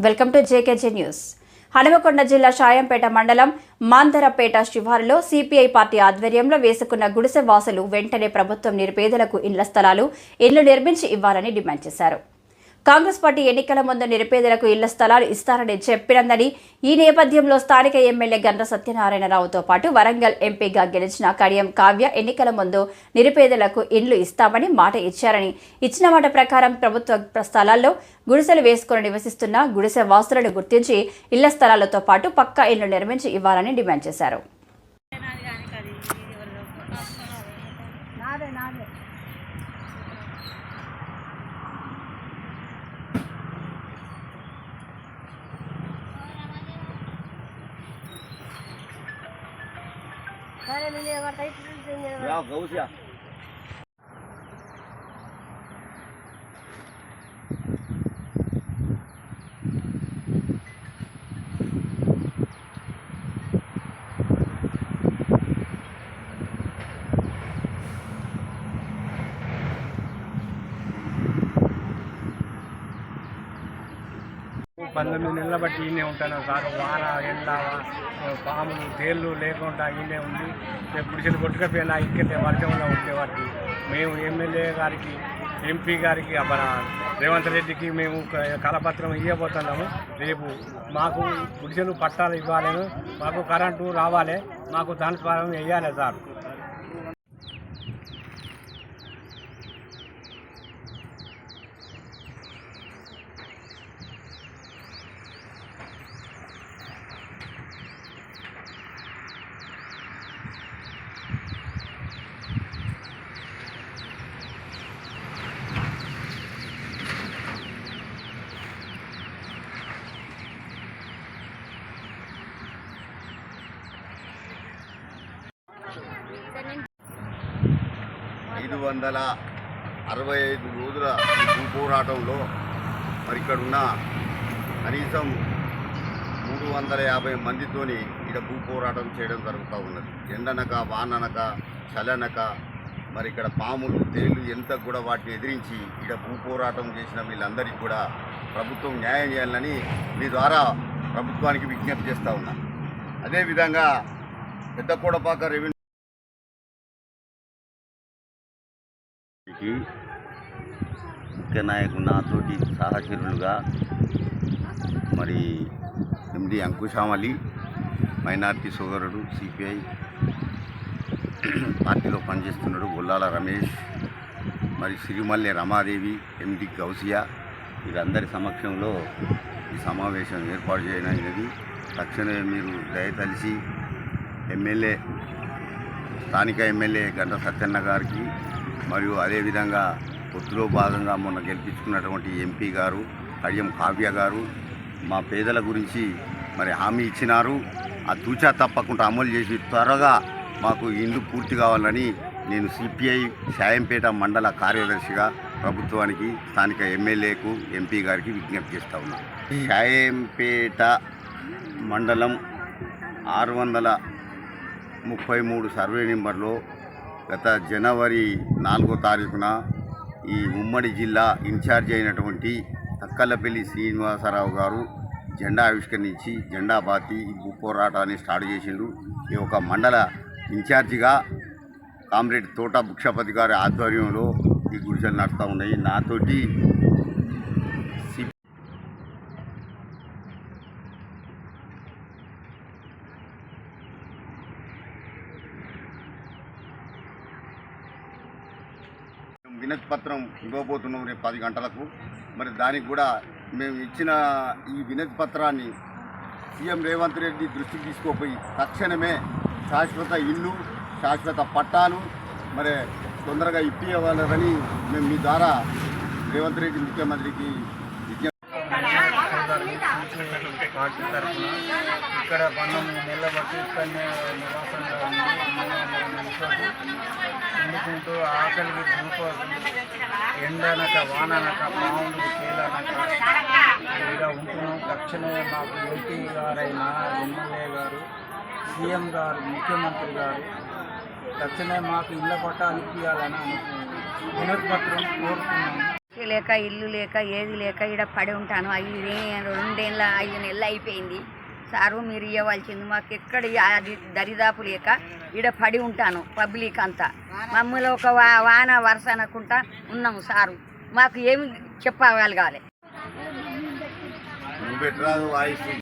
Welcome to JKG news. Hanumakonda జిల్లా షాయంపేట మండలం మాందరపేట శివారులో సిపిఐ పార్టీ ఆధ్వర్యంలో వేసుకున్న గుడిసె వాసులు వెంటనే ప్రభుత్వం నిరుపేదలకు ఇళ్ళ స్థలాలు ఇళ్ళు నిర్మించి ఇవ్వాలని డిమాండ్ చేశారు. కాంగ్రెస్ పార్టీ ఎన్నికల ముందు నిరుపేదలకు ఇళ్ళ స్థలాలు ఇస్తారని చెప్పినందని ఈ నేపథ్యంలో స్థానిక ఎమ్మెల్యే గండ్ర సత్యనారాయణరావుతో పాటు వరంగల్ ఎంపీగా గెలిచిన కడియం కావ్య ఎన్నికల ముందు నిరుపేదలకు ఇండ్లు ఇస్తామని మాట ఇచ్చారని. ఇచ్చిన మాట ప్రకారం ప్రభుత్వ స్థలాల్లో గుడిసెలు వేసుకుని నివసిస్తున్న గుడిసె వాసులను గుర్తించి ఇళ్ళ స్థలాలతో పాటు పక్కా ఇళ్ళు నిర్మించి ఇవ్వాలని డిమాండ్ చేశారు. ઘરે લઈને અમારે ત્યાં ઘઉં છે. పంతొమ్మిది నెలల బట్టి ఈయనే ఉంటాను సార్. వాన ఎండ పాములు తేళ్ళు లేకుండా ఈయనే ఉంది మేము గుడిసెలు కొట్టుకపోయినా ఇక్కడే వర్షంలో ఉండేవారికి మేము ఎమ్మెల్యే గారికి ఎంపీ గారికి మన రేవంత్ రెడ్డికి మేము కలపత్రం కరపత్రం ఇవ్వబోతున్నాము రేపు మాకు గుడిసెలు పట్టాలు ఇవ్వాలని మాకు కరెంటు రావాలి మాకు ట్రాన్స్ఫారం వేయాలి సార్. ఐదు వందల అరవై ఐదు రోజుల ఈ భూ పోరాటంలో మరి ఇక్కడ ఉన్న కనీసం మూడు వందల యాభై మందితోని ఇక్కడ భూ పోరాటం చేయడం జరుగుతూ ఉన్నది. ఎండనక వాననక చలనక మరి ఇక్కడ పాములు తేలు ఎంత కూడా వాటిని ఎదిరించి ఇక్కడ భూ పోరాటం చేసిన వీళ్ళందరికీ కూడా ప్రభుత్వం న్యాయం చేయాలని మీ ద్వారా ప్రభుత్వానికి విజ్ఞప్తి చేస్తూ ఉన్నా. అదేవిధంగా పెద్దకోడపాక రెవెన్యూ ముఖ్య నాయకుడు నాతోటి సహచరులుగా మరి ఎండి అంకుశామలి మైనార్టీ సోదరుడు సిపిఐ పార్టీలో పనిచేస్తున్నాడు గొల్లాల రమేష్ మరి సిరిమల్లె రమాదేవి ఎండి గౌసియా. వీరందరి సమక్షంలో ఈ సమావేశం ఏర్పాటు చేయనైనది. తక్షణమే మీరు దయతలిసి ఎమ్మెల్యే స్థానిక ఎమ్మెల్యే గంట సత్యన్న గారికి మరియు అదేవిధంగా పొత్తులో భాగంగా మొన్న గెలిపించుకున్నటువంటి ఎంపీ గారు కడియం కావ్య గారు మా పేదల గురించి మరి హామీ ఇచ్చినారు. ఆ తూచా తప్పకుండా అమలు చేసి త్వరగా మాకు ఇల్లు పూర్తి కావాలని నేను సిపిఐ శాయంపేట మండల కార్యదర్శిగా ప్రభుత్వానికి స్థానిక ఎమ్మెల్యేకు ఎంపీ గారికి విజ్ఞప్తి చేస్తా ఉన్నాను షాయంపేట మండలం ఆరు వందల ముప్పై మూడు సర్వే నెంబర్లో గత జనవరి నాలుగో తారీఖున ఈ ఉమ్మడి జిల్లా ఇన్ఛార్జ్ అయినటువంటి అక్కలపల్లి శ్రీనివాసరావు గారు జెండా ఆవిష్కరించి జెండా బాతి ఈ భూ పోరాటాన్ని స్టార్ట్ చేసిండు ఈ ఒక మండల ఇన్ఛార్జిగా కామ్రేడ్ తోట భిక్షపతి గారి ఆధ్వర్యంలో ఈ గుడిసెలు నడుస్తూ ఉన్నాయి. నాతోటి వినతి పత్రం ఇవ్వబోతున్నాం రేపు పది గంటలకు. మరి దానికి కూడా మేము ఇచ్చిన ఈ వినతి పత్రాన్ని సీఎం రేవంత్ రెడ్డి దృష్టికి తీసుకోపోయి తక్షణమే శాశ్వత ఇల్లు శాశ్వత పట్టాలు మరి తొందరగా ఇప్పివ్వాలని మేము మీ ద్వారా రేవంత్ రెడ్డి ముఖ్యమంత్రికి పార్టీ తరఫున ఇక్కడ పంతొమ్మిది నెలల బట్టి ఇక్కడనే నివాసంగా ఉంది నివాసంతో ఎందుకుంటూ ఆకలికి భూకోసం ఎండనక వాననక పాములు తేలనక ఇలా ఉంటున్నాం. తక్షణమే మాకు ఎంపీ గారైన ఎమ్మెల్యే గారు సీఎం గారు ముఖ్యమంత్రి గారు తక్షణమే మాకు ఇళ్ళ పట్ట అనిపించాలని అనుకుంటున్నాం. వినతి లేక ఇల్లు లేక ఏది లేక ఇక్కడ పడి ఉంటాను. అవి రెండేళ్ళ ఐదు నెలలు అయిపోయింది. సారు మీరు ఇవ్వవలసింది మాకు ఎక్కడ అది దరిదాపు లేక ఈడ పడి ఉంటాను పబ్లిక్ అంతా. మమ్మల్ని ఒక వా వాన వరుస అనకుండా ఉన్నాము సారు. మాకు ఏమి చెప్పగలగాలి.